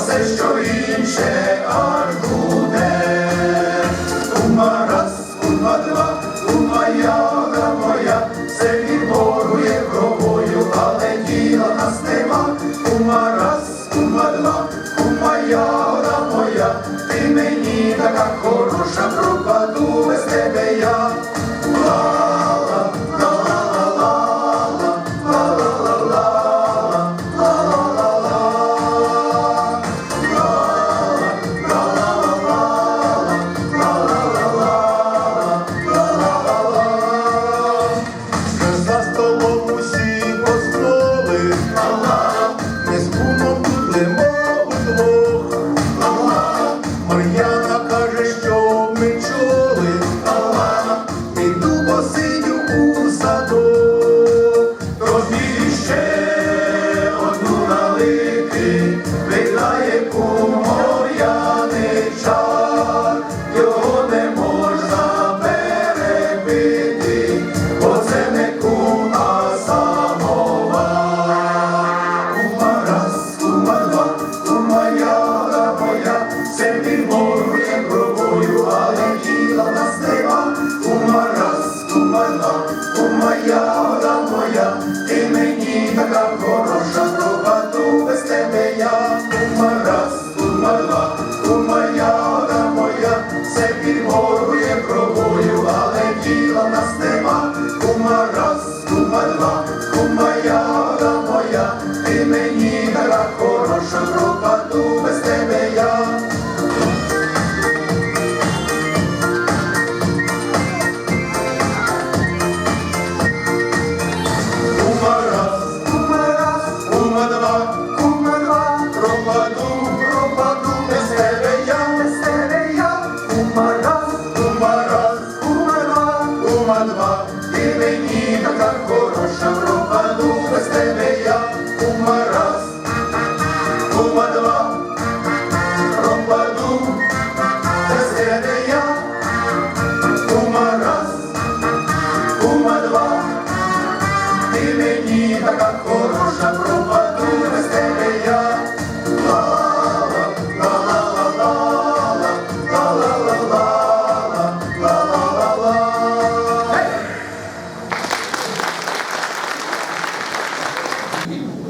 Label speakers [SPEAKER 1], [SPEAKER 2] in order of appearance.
[SPEAKER 1] все, що інше аж sí. що пропаду без тебе я. Кума раз, кума два, кума два, ти мені така хороша.